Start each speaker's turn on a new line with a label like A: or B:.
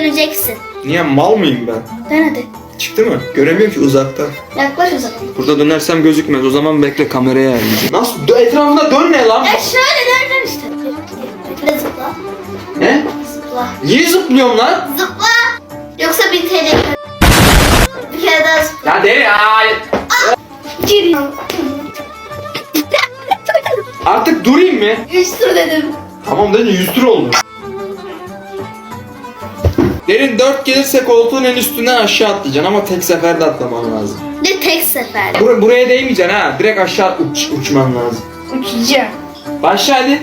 A: döneceksin.
B: Niye mal mıyım ben?
A: Dön hadi.
B: Çıktı mı? Göremiyorum ki uzakta.
A: Yaklaş o zaman.
B: Burada dönersem gözükmez. O zaman bekle kameraya ayarlayacağım. Nasıl? Dö- Etrafında dönme lan.
A: Ya şöyle döneceğim işte. Bekle zıpla.
B: Ne?
A: Zıpla.
B: Niye zıplıyorum lan?
A: Zıpla. Yoksa bir TL Bir kere daha zıpla.
B: Ya deli ya.
A: Gir.
B: Artık durayım mı?
A: Üç tur dedim.
B: Tamam dedi 100 tur oldu. Derin 4 gelirse koltuğun en üstünden aşağı atlayacaksın ama tek seferde atlaman lazım.
A: Bir tek sefer.
B: Bur- buraya değmeyeceksin ha. Direkt aşağı uç uçman lazım.
A: Uçacağım.
B: Başla hadi.